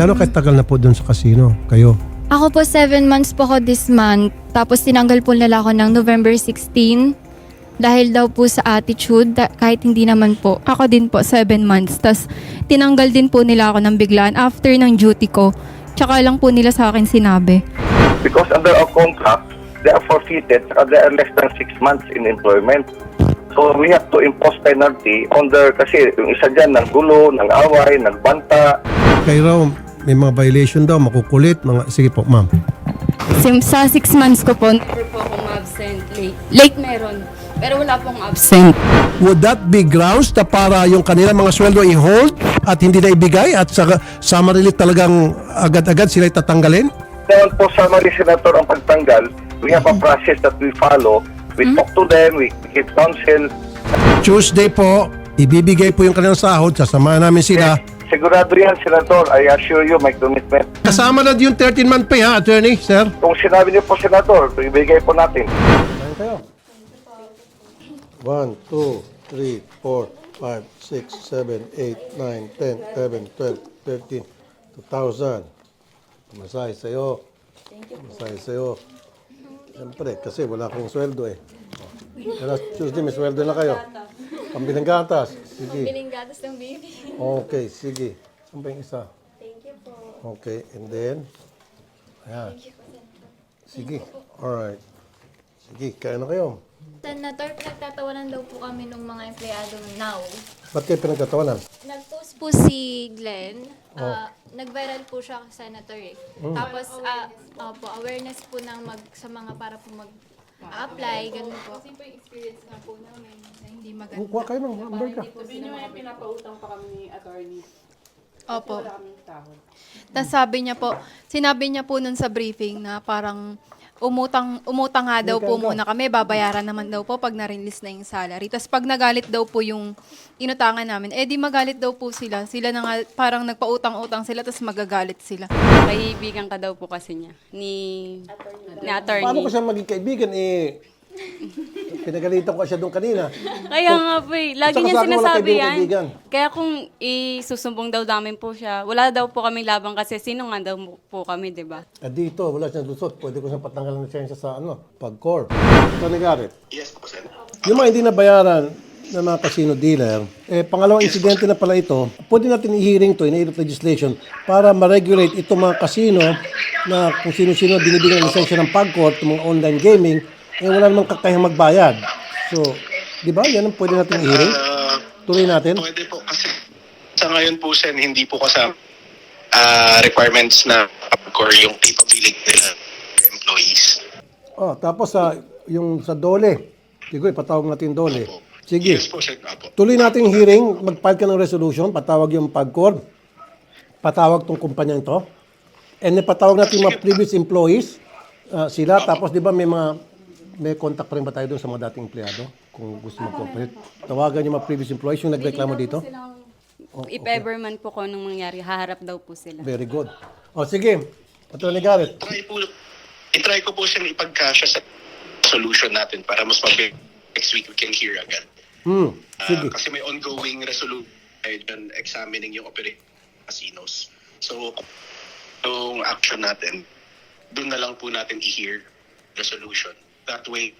Gano'ng katagal na po doon sa casino? Kayo? Ako po, seven months po ako this month. Tapos tinanggal po nila ako ng November 16 dahil daw po sa attitude, da- kahit hindi naman po. Ako din po, seven months. Tapos, tinanggal din po nila ako ng biglaan after ng duty ko. Tsaka lang po nila sa akin sinabi. because under our contract, they are forfeited saka they are less than six months in employment. So we have to impose penalty on their, kasi yung isa dyan, ng gulo, ng away, nagbanta. Kayo raw, may mga violation daw, makukulit, mga... Sige po, ma'am. Sim, sa six months ko po, never po akong absent. Late. Late meron. Pero wala pong absent. Would that be grounds na para yung kanilang mga sweldo i-hold at hindi na ibigay at sa summer relief talagang agad-agad sila tatanggalin? Dahil po summary senator ang pagtanggal, we have a process that we follow. We talk to them, we give counsel. Tuesday po, ibibigay po yung kanilang sahod, sasamahan namin sila. Sigurado yan, senator. I assure you, my commitment. Kasama na yung 13-month pay ha, attorney, sir? Kung sinabi niyo po, senator, ibigay po natin. Kain kayo. 1, 2, 3, 4, 5, 6, 7, 8, 9, 10, 11, 12, 13, 2,000. Masahe sa'yo. Masahe sa'yo. Siyempre, kasi wala akong sweldo eh. Pero Tuesday, may sweldo na kayo. Pambilang gatas. Sige. Pininggatas ng baby. Okay, sige. Saan pa yung isa? Thank you po. Okay, and then? Ayan. Sige. Alright. Sige, kain na kayo. Senator, pinagtatawanan daw po kami ng mga empleyado now. Ba't kayo pinagtatawanan? Nag-post po si Glenn. ah, Nag-viral po siya senator eh. Tapos, ah, opo, awareness po ng mag, sa mga para po mag-apply, ganun po. Kasi po yung experience nga po namin na hindi maganda. Kuha kayo ng number ka. Sabi niyo may pinapautang pa kami ni attorney. Opo. Wala kaming. Tapos sabi niya po, sinabi niya po nun sa briefing na parang umutang umutang nga daw po muna kami, babayaran naman daw po pag na-release na yung salary. Tapos pag nagalit daw po yung inutangan namin, eh di magalit daw po sila. Sila na nga parang nagpautang-utang sila tapos magagalit sila. Kaibigan ka daw po kasi niya ni ni attorney. Paano ko siya maging kaibigan eh? Pinagalitan ko siya doon kanina. Kaya nga po eh. Lagi Saka niya sinasabi kaibigan, yan. kaibigan. Kaya kung isusumbong daw namin po siya, wala daw po kami labang kasi sino nga daw po kami, di ba? At dito, wala siyang lusot. Pwede ko siyang patanggalan ng lisensya sa ano, pag-core. Tony Garrett. Yes po, sir. Yung mga hindi nabayaran ng mga casino dealer, eh, pangalawang insidente na pala ito, pwede natin i-hearing to in legislation para ma-regulate itong mga casino na kung sino-sino binibigyan ng lisensya ng pag-court, itong mga online gaming, eh wala namang kakayang magbayad. So, di ba? Yan ang pwede natin i-hearing. Ah, Tuloy natin. pwede po kasi sa ngayon po sen hindi po kasama ah, requirements na or yung capability nila employees. Oh, tapos sa yung sa dole. Digo, ipatawag natin dole. Sige. Yes po, sir. Apo. Tuloy natin hearing, mag-file ka ng resolution, patawag yung pagkor, patawag tong kumpanyang to, and then patawag natin mga previous employees, ah, sila, tapos di ba may mga, may contact pa rin ba tayo doon sa mga dating empleyado? Kung gusto mag-cooperate. Tawagan yung mga previous employees, yung nagreklamo dito. If ever man po kung anong mangyari, haharap daw po sila. Very good. O sige, Attorney Garrett. Try po, itry ko po siyang ipagkasya sa solution natin para mas mabilis next week we can hear agad. Hmm, Ah, sige. kasi may ongoing resolution dyan examining yung operation casinos. So, yung action natin, doon na lang po natin i-hear resolution. That way,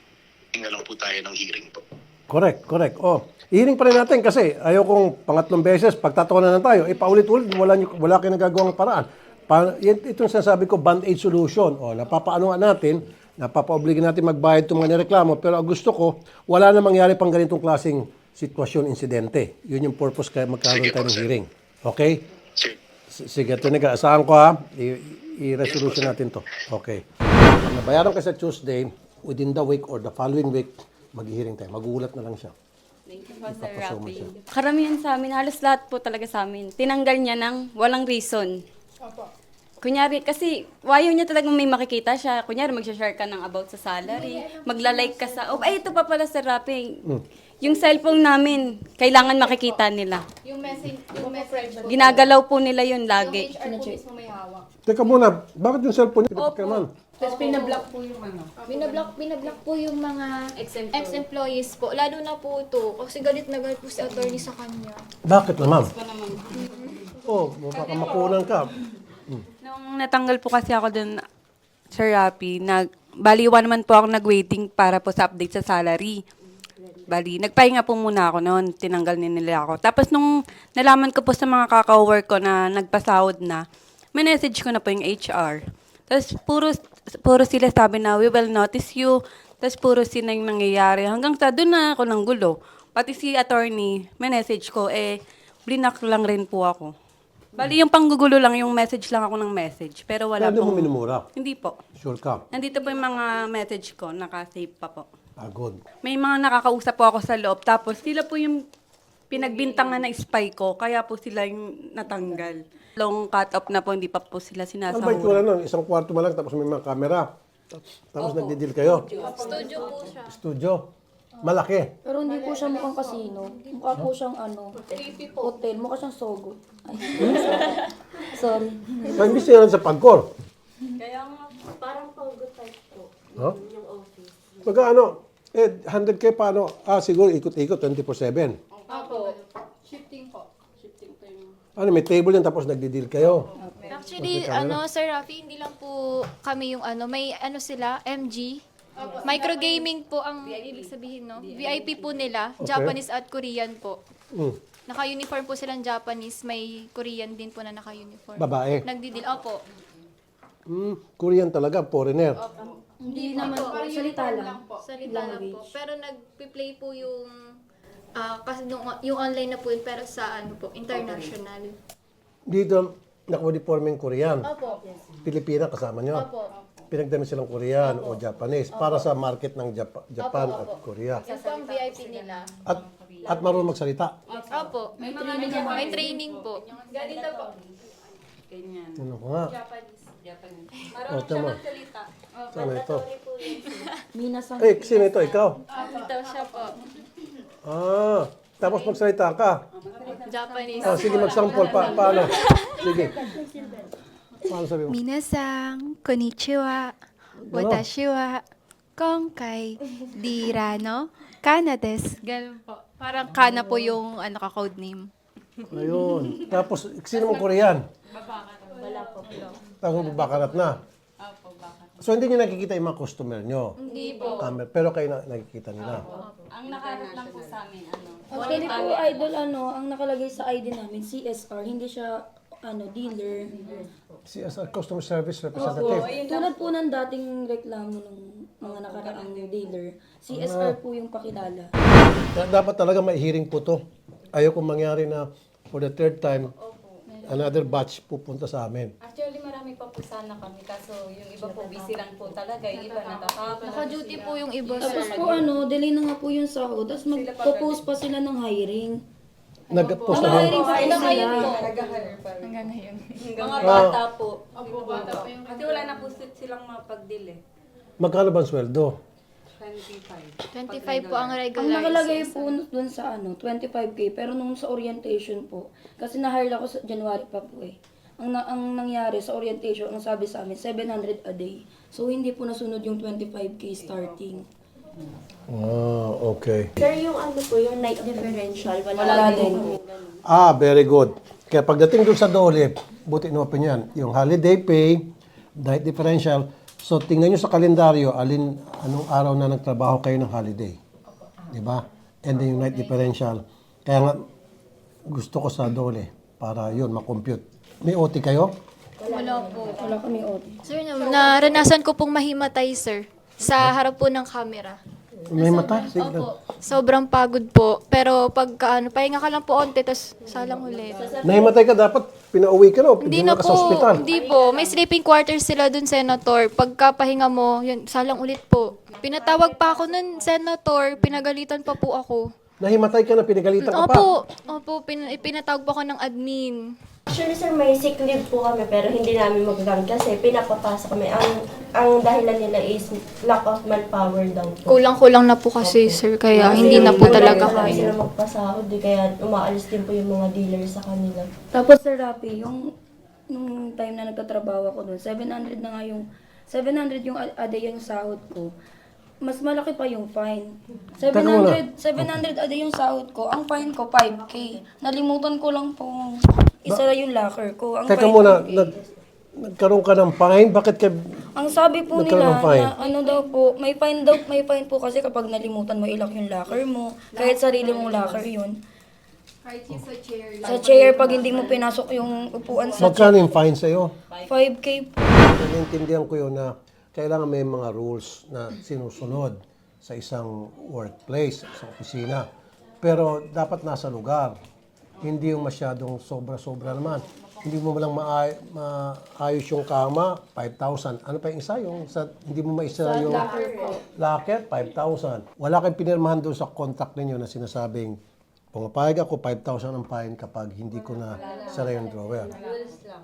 na lang po tayo ng hearing po. Correct, correct. Oh, hearing pa rin natin kasi ayaw kong pangatlong beses, pagtatawanan na tayo, eh paulit-ulit, wala, niyo- wala kayo nagagawang paraan. Pa, ito yung sinasabi ko, band-aid solution. O, napapaano natin, napapaobligin natin magbayad itong mga nireklamo, pero ang gusto ko, wala na mangyari pang ganitong klaseng sitwasyon, insidente. Yun yung purpose kaya magkaroon Sige tayo ng sir. hearing. Okay? Sige, ito nega. Asahan ko ha. I- I-resolution natin to. Okay. Nabayaran ka sa Tuesday, within the week or the following week, mag-hearing tayo. Magulat na lang siya. Thank you Ipapasama Rafi. siya. Karamihan sa amin, halos lahat po talaga sa amin. Tinanggal niya ng walang reason. Kunyari, kasi ayaw niya talagang may makikita siya. Kunyari, mag-share ka ng about sa salary. Magla-like ka sa, oh, ay, ito pa pala, Sir Rafi. Yung cellphone namin, kailangan makikita nila. Yung message, yung message po. Ginagalaw po nila yun lagi. HR po mismo may hawak. Teka muna, bakit yung cellphone niya? Pinapakita naman. Tapos pinablock po yung ano. Binablock, binablock po yung mga ex-employees po. Lalo na po ito. Kasi galit na galit po si attorney sa kanya. Bakit naman? Oh, baka makunan ka. Nung natanggal po kasi ako dun, Sir Rapi, nag, bali one month po ako nag-waiting para po sa update sa salary. Bali, nagpahinga po muna ako noon, tinanggal ni nila ako. Tapos nung nalaman ko po sa mga kaka-work ko na nagpasahod na, may message ko na po yung HR. Tapos puro, puro sila sabi na, we will notice you. Tapos puro sila yung nangyayari. Hanggang sa doon na ako ng gulo. Pati si attorney, may message ko, eh, blinak lang rin po ako. Bali, yung panggugulo lang, yung message lang ako ng message. Pero wala Pwede mo pong... minumura. Hindi po. Sure ka. Nandito po yung mga message ko, naka-save pa po. Ah, good. May mga nakakausap po ako sa loob, tapos sila po yung pinagbintangan na spy ko, kaya po sila yung natanggal. Long cut off na po, hindi pa po sila Ano ba yung sinasahura. nun? Isang kwarto mo lang tapos may mga camera. Tapos nagdi-deal kayo. Studio po siya. Studio. Malaki. Pero hindi po siya mukhang kasino. Mukha po siyang ano, hotel. Mukha siyang sogo. Ay, sorry. So, imbis na yan sa pagkor. Parang pogo type po. Huh? Magkano? Eh, 100k paano? Ah, siguro ikot-ikot, 24-7. Opo. Shifting po. Shifting po yung... Ano, may table yan tapos nagdi-deal kayo. Actually, ano, Sir Rafi, hindi lang po kami yung ano, may ano sila, MG. Micro gaming po ang ibig sabihin, no? VIP po nila, Okay. Japanese at Korean po. Mm. Naka-uniform po silang Japanese, may Korean din po na naka-uniform. Babae. Nagdidil, opo. Mm, Korean talaga, foreigner. Hindi naman po. Salita lang. Salita lang po. Pero nagpi-play po yung ah kasi nung, yung online na po yun, pero sa ano po, international. Dito, naka-uniforming Korean. Opo. Pilipina kasama nyo. Opo. Pinagdamit silang Korean o Japanese para sa market ng Jap- Japan at Korea. Yung po ang VIP nila. At at marunong magsalita. Opo. May training, may training po. Ganito po. Ano ko nga? O, tama. Sana ito. Minasang. Eh, sino ito? Ikaw? Ito siya po. Ah, tapos magsalita ka. Japanese. Ah, sige, mag-sample. Pa paano? Sige. Paano sabi mo? Minasang, konnichiwa, watashi wa, kongkai, dirano, kana des. Ganun po. Parang kana po yung ano ka code name. Ayun. Tapos, sino mong Korean? Wala po. Tapos babakarat na. So, hindi nyo nakikita yung mga customer nyo? Hindi po. pero kayo na, nakikita nila. Ang nakaharap lang po sa amin, ano, Actually po, idol, ano, ang nakalagay sa ID namin, CSR, hindi siya, ano, dealer. CSR, Customer Service Representative. Tulad po ng dating reklamo ng mga nakaraang dealer, CSR po yung pakilala. Kaya dapat talaga may hearing po to. Ayaw kong mangyari na for the third time, another batch pupunta sa amin. Actually, marami pa po sana kami. Kaso yung iba po, busy lang po talaga. Yung iba natatapos. Naka-duty po yung iba, Tapos po ano, delay na nga po yung sahod. Tapos magpo-post pa sila ng hiring. Nag-post na ba? Hiring pa po sila. Mga bata po. Kasi wala na po silang mapag-deal eh. Magkano ba ang sweldo? 25 po ang Ang regular. nakalagay po dun sa ano, 25k. Pero nung sa orientation po, kasi na-hire ako sa January pa po eh. Ang, na, ang nangyari sa orientation, ang sabi sa amin, 700 a day. So hindi po nasunod yung 25k starting. Ah, okay. Sir, yung ano po, yung night differential, wala, Wala din. Ah, very good. Kaya pagdating doon sa DOLE, buti inopen yan. Yung holiday pay, night differential. So, tingnan nyo sa kalendaryo, alin, anong araw na nagtrabaho kayo ng holiday. Di ba? And then yung night differential. Kaya nga, gusto ko sa DOLE para yun, makompute. May OT kayo? Wala po. Wala kami OT. Sir, na- naranasan ko pong mahimatay, sir. Sa harap po ng camera. May mata? Sige. Opo. Sobrang pagod po. Pero pagka ano, pahinga ka lang po onte, tapos salang ulit. Nahimatay ka, dapat pinauwi ka na Hindi na ka po. sa ospital. Hindi po. May sleeping quarters sila dun, Senator. Pagka pahinga mo, yun, salang ulit po. Pinatawag pa ako nun, Senator. Pinagalitan pa po ako. Nahimatay ka na, pinagalitan ka pa. Opo. Opo, pin, pinatawag po ako ng admin. Actually, sir, may sick leave po kami pero hindi namin magagamit kasi pinapapasa kami. Ang ang dahilan nila is lack of manpower daw po. Kulang-kulang na po kasi, sir. Kaya hindi na po talaga Wala kaya. sila magpasahod eh, kaya umaalis din po yung mga dealer sa kanila. Tapos Sir Rapi, yung nung time na nagtatrabaho ako doon, 700 na nga yung 700 yung a a day yung sahod ko. Mas malaki pa yung fine. 700 700 a day yung sahod ko. Ang fine ko 5k. Nalimutan ko lang pong isa yung locker ko. Ang Teka fine muna, ko, nag, nagkaroon ka ng fine? Bakit ka... Ang sabi po Nagkaroon nila ng fine. na ano daw po, may fine daw, may fine po kasi kapag nalimutan mo ilock yung locker mo, kahit sarili mong locker yun. Kahit yung sa chair Sa chair, pag hindi mo pinasok yung upuan sa Magkano yung fine sa'yo? 5K po. Naiintindihan ko yun na kailangan may mga rules na sinusunod sa isang workplace, sa opisina. Pero dapat nasa lugar. Hindi yung masyadong sobra-sobra naman. Hindi mo lang maay- maayos yung kama, 5,000. Ano pa yung isa? Yung sa, hindi mo maisara yung locker, 5,000. Wala kayong pinirmahan doon sa contract ninyo na sinasabing pumapayag ako 5,000 ang fine kapag hindi ko na sara yung drawer.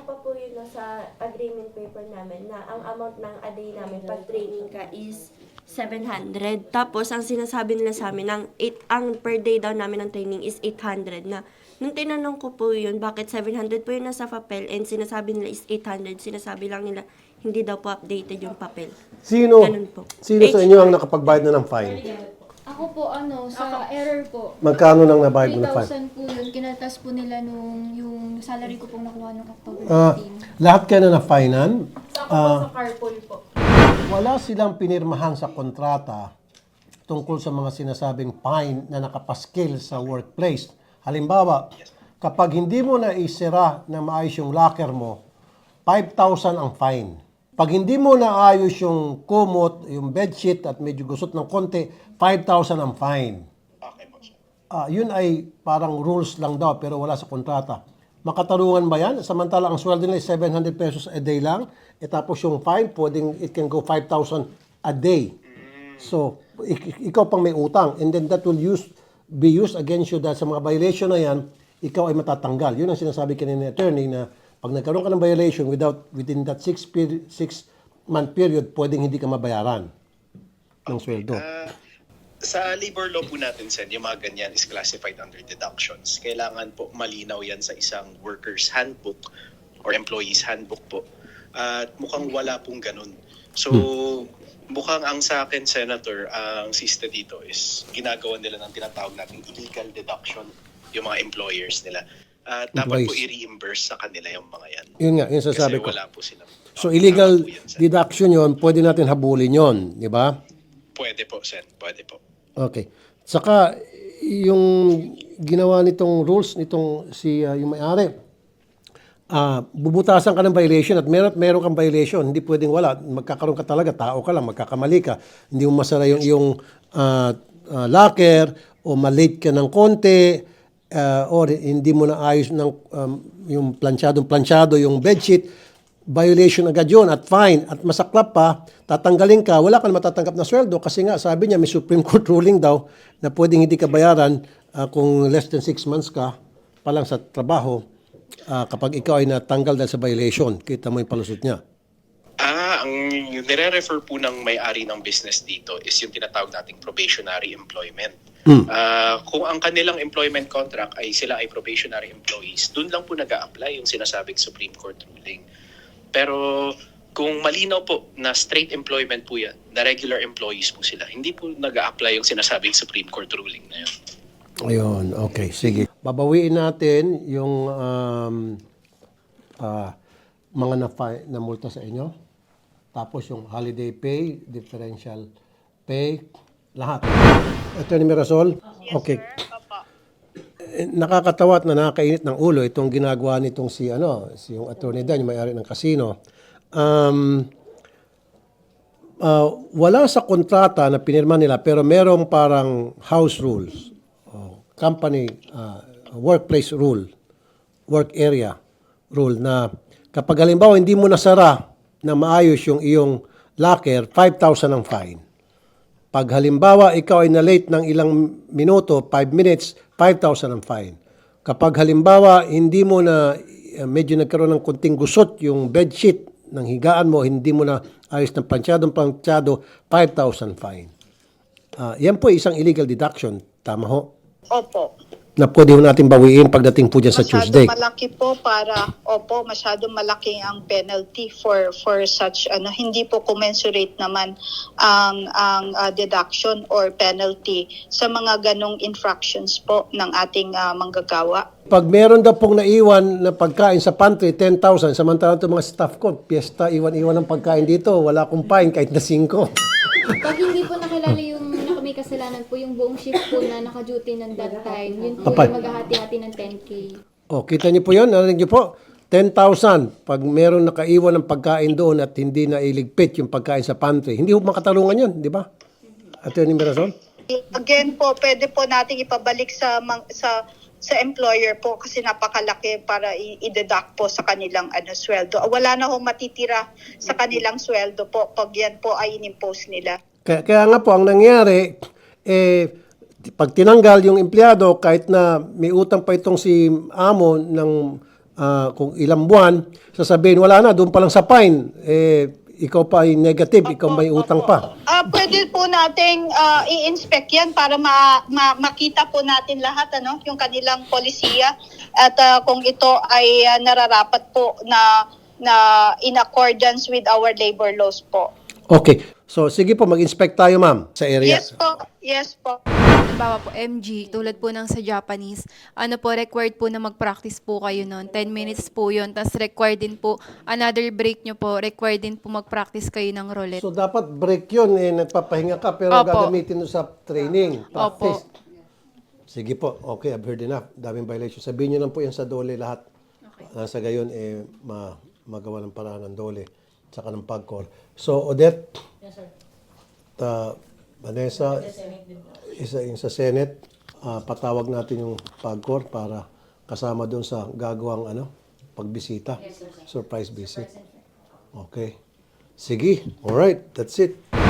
Pa po yun nasa agreement paper namin na ang amount ng a day namin pag training ka is 700. Tapos, ang sinasabi nila sa amin, ang, eight, ang per day daw namin ng training is 800 na Nung tinanong ko po yun, bakit 700 po yun nasa papel and sinasabi nila is 800, sinasabi lang nila hindi daw po updated yung papel. Sino, Ganun po. sino sa inyo ang nakapagbayad na ng fine? Ako po, ano, sa error po, Magkano nang nabayad mo na fine? 3,000 po yun. Kinatas po nila nung yung salary ko pong nakuha nung October 15. Ah, lahat kayo na na-finan? Ah, sa carpool po. wala silang pinirmahan sa kontrata tungkol sa mga sinasabing fine na nakapaskil sa workplace. Halimbawa, kapag hindi mo na isira na maayos yung locker mo, 5,000 ang fine. Pag hindi mo na ayos yung kumot, yung bedsheet at medyo gusot ng konti, 5,000 ang fine. Okay po, sir. Ah, yun ay parang rules lang daw pero wala sa kontrata. Makatarungan ba yan? Samantala ang sweldo nila ay 700 pesos a day lang. E tapos yung fine, pwedeng it can go 5,000 a day. So, ik- ikaw pang may utang. And then that will use, be used against you dahil sa mga violation na yan, ikaw ay matatanggal. Yun ang sinasabi kanina ni attorney na pag nagkaroon ka ng violation without within that six, peri- six month period, pwedeng hindi ka mabayaran ng sweldo. Ah, sa labor law po natin, Sen, yung mga ganyan is classified under deductions. Kailangan po malinaw yan sa isang worker's handbook or employee's handbook po. At mukhang wala pong ganun. So, mukhang ang sa akin, Senator, ang sista dito is ginagawa nila ng tinatawag nating illegal deduction yung mga employers nila. At dapat po i-reimburse sa kanila yung mga yan. Yun nga, yun Kasi sasabi ko. wala po silang... So illegal yan, deduction yon, pwede natin habulin yon, di ba? Pwede po, Sen. Pwede po. Okay. Saka yung ginawa nitong rules nitong si ah, yung may-ari, ah bubutasan ka ng violation at meron meron kang violation, hindi pwedeng wala. Magkakaroon ka talaga, tao ka lang, magkakamali ka. Hindi mo masara yung yung ah, ah, locker o malate ka ng konti ah, or hindi mo na ayos ng um, yung planchadong planchado yung bedsheet violation agad yun at fine at masaklap pa, tatanggalin ka, wala ka na matatanggap na sweldo kasi nga sabi niya may Supreme Court ruling daw na pwedeng hindi ka bayaran ah, kung less than 6 months ka pa lang sa trabaho ah, kapag ikaw ay natanggal dahil sa violation. Kita mo yung palusot niya. Ah, ang nire-refer po ng may-ari ng business dito is yung tinatawag nating probationary employment. Ah, kung ang kanilang employment contract ay sila ay probationary employees, dun lang po nag apply yung sinasabing Supreme Court ruling. Pero kung malinaw po na straight employment po yan, na regular employees po sila, hindi po nag apply yung sinasabing Supreme Court ruling na yun. Ayun, okay, sige. Babawiin natin yung um, ah, mga na, na multa sa inyo. Tapos yung holiday pay, differential pay, lahat. Attorney Mirasol? okay. Eh, Nakakatawa at na nakakainit ng ulo itong ginagawa nitong si ano, si yung attorney Dan, yung may-ari ng casino. Um, ah, wala sa kontrata na pinirma nila pero merong parang house rules o company ah, workplace rule work area rule na kapag halimbawa hindi mo nasara na maayos yung iyong locker 5,000 ang fine pag halimbawa ikaw ay na-late ng ilang minuto 5 minutes 5,000 ang fine kapag halimbawa hindi mo na eh, medyo nagkaroon ng kunting gusot yung bedsheet ng higaan mo, hindi mo na ayos ng planchadong planchado, 5,000 fine. Ah, yan po isang illegal deduction. Tama ho? Opo. Na pwede ho natin bawiin pagdating po dyan sa masyado Tuesday. malaki po para opo masyado malaki ang penalty for for such ano hindi po commensurate naman ang ang ah, deduction or penalty sa mga ganong infractions po ng ating ah, manggagawa. Pag meron daw pong naiwan na pagkain sa pantry, 10,000. Samantalang itong mga staff ko, piyesta, iwan-iwan ng pagkain dito. Wala akong pain kahit na 5. Pag hindi po nakilala yung may kasalanan po, yung buong shift po na naka-duty ng that time, yun po yung maghahati-hati ng 10K. O, kita niyo po yun. Narinig niyo po. 10,000 pag meron nakaiwan ng pagkain doon at hindi na iligpit yung pagkain sa pantry. Hindi po makatalungan yun, di ba? Attorney Mirazon? Again po, pwede po nating ipabalik sa mang- sa sa employer po kasi napakalaki para i- i-deduct po sa kanilang ano sweldo. Wala na hong matitira sa kanilang sweldo po pag yan po ay inimpose nila. Kaya, kaya nga po, ang nangyari, eh, pag tinanggal yung empleyado, kahit na may utang pa itong si amo ng ah, kung ilang buwan, sasabihin, wala na, doon pa lang sa fine. Eh, ikaw pa ay negative, ikaw may utang pa. Ah, pwede po nating ah, i-inspect 'yan para ma- ma- makita po natin lahat ano, yung kanilang polisiya at ah, kung ito ay ah, nararapat po na na in accordance with our labor laws po. Okay. So, sige po, mag-inspect tayo, ma'am, sa area. Yes po. Yes po. Halimbawa po, MG, tulad po ng sa Japanese, ano po, required po na mag-practice po kayo noon. 10 minutes po yun. Tapos required din po, another break nyo po, required din po mag-practice kayo ng roulette. So, dapat break yun, eh, nagpapahinga ka, pero Opo. gagamitin mo sa training, practice. Opo. Sige po, okay, I've heard enough. Daming violation. Sabihin nyo lang po yan sa dole lahat. Nasa gayon, eh, ma magawa ng paraan ng dole, tsaka ng pag-call. So, Odette, ta, Vanessa, isa yung sa Senate, ah, patawag natin yung pag-call para kasama doon sa gagawang ano, pagbisita. Surprise visit. Okay. Sige, alright, that's it.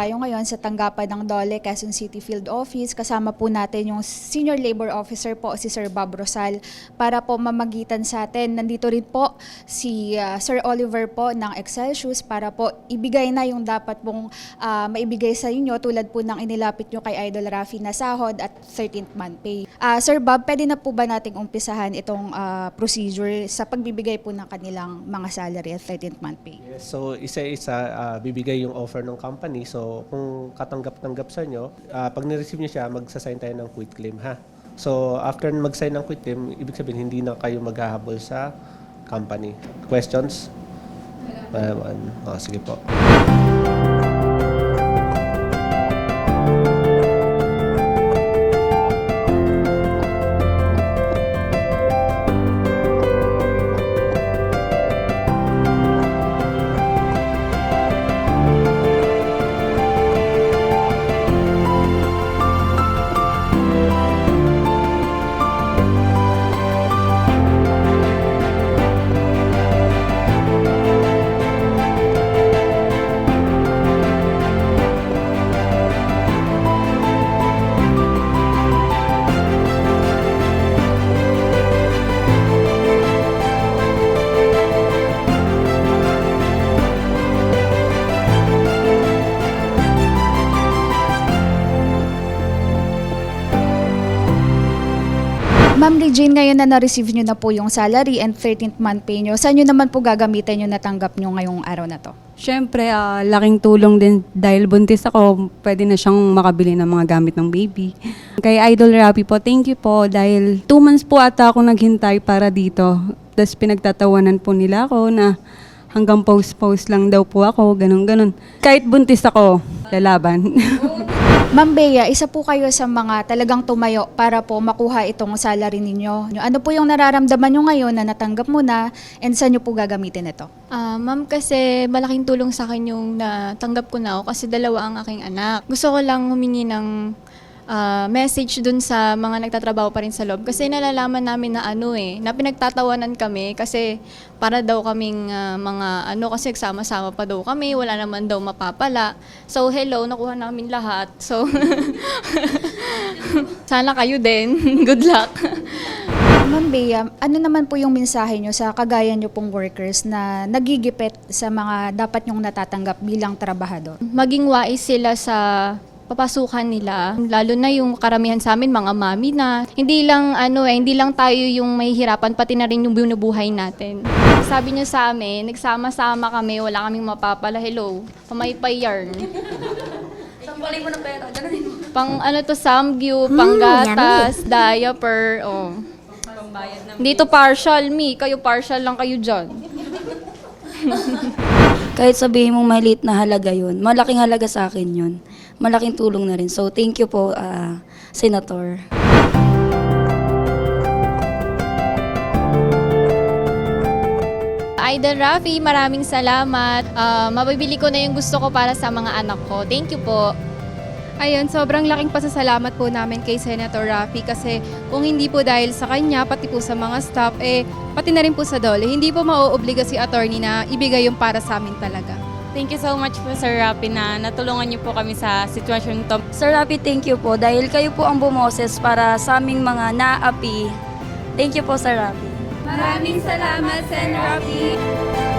Tayo ngayon sa tanggapan ng Dole, Quezon City Field Office. Kasama po natin yung Senior Labor Officer po, si Sir Bob Rosal, para po mamagitan sa atin. Nandito rin po si ah, Sir Oliver po ng Excel Shoes para po ibigay na yung dapat pong ah, maibigay sa inyo tulad po ng inilapit nyo kay Idol Rafi na sahod at 13th month pay. Ah, Sir Bob, pwede na po ba nating umpisahan itong ah, procedure sa pagbibigay po ng kanilang mga salary at 13th month pay? So, isa-isa ah, bibigay yung offer ng company. So, kung katanggap-tanggap sa inyo, ah, pag ni-receive niyo siya, magsasign tayo ng quit claim, ha? So, after mag-sign ng quit claim, ibig sabihin, hindi na kayo maghahabol sa company. Questions? Wala. Uh, sige po. Ma'am Regine, ngayon na na-receive nyo na po yung salary and 13th month pay nyo, saan nyo naman po gagamitin yung natanggap nyo ngayong araw na to? Siyempre, ah, laking tulong din dahil buntis ako, pwede na siyang makabili ng mga gamit ng baby. Kay Idol Rapi po, thank you po dahil two months po ata ako naghintay para dito. Tapos pinagtatawanan po nila ako na hanggang post-post lang daw po ako, ganun-ganun. Kahit buntis ako, lalaban. Ma'am Bea, isa po kayo sa mga talagang tumayo para po makuha itong salary ninyo. Ano po yung nararamdaman nyo ngayon na natanggap mo na and saan nyo po gagamitin ito? Ah, ma'am, kasi malaking tulong sa akin yung natanggap ko na ako kasi dalawa ang aking anak. Gusto ko lang humingi ng ah, message dun sa mga nagtatrabaho pa rin sa loob. Kasi nalalaman namin na ano eh, na pinagtatawanan kami kasi para daw kaming ah, mga ano, kasi sama-sama pa daw kami, wala naman daw mapapala. So hello, nakuha namin lahat. So sana kayo din. Good luck. Ma'am Bea, ano naman po yung mensahe nyo sa kagaya nyo pong workers na nagigipit sa mga dapat nyong natatanggap bilang trabahador? maging wais sila sa papasukan nila. Lalo na yung karamihan sa amin, mga mami na. Hindi lang, ano eh, hindi lang tayo yung may hirapan, pati na rin yung binubuhay natin. Sabi niyo sa amin, nagsama-sama kami, wala kaming mapapala. Hello, pamaypay yarn. Sampalin mo ng pera. Ganun mo. Pang ano to, samgyu, pang gatas, diaper, oh. Dito partial me, kayo partial lang kayo dyan. Kahit sabihin mong maliit na halaga yun, malaking halaga sa akin yun. Malaking tulong na rin. So, thank you po, ah, Senator. Idol Rafi, maraming salamat. Ah, mabibili ko na yung gusto ko para sa mga anak ko. Thank you po. Ayun, sobrang laking pasasalamat po namin kay Senator Raffy kasi kung hindi po dahil sa kanya, pati po sa mga staff, eh, pati na rin po sa dole, hindi po mauobliga si attorney na ibigay yung para sa amin talaga. Thank you so much po Sir Rapi na natulungan niyo po kami sa sitwasyon to. Sir Rapi, thank you po dahil kayo po ang bumoses para sa aming mga naapi. Thank you po, Sir Rapi. Maraming salamat, Sen Raffy!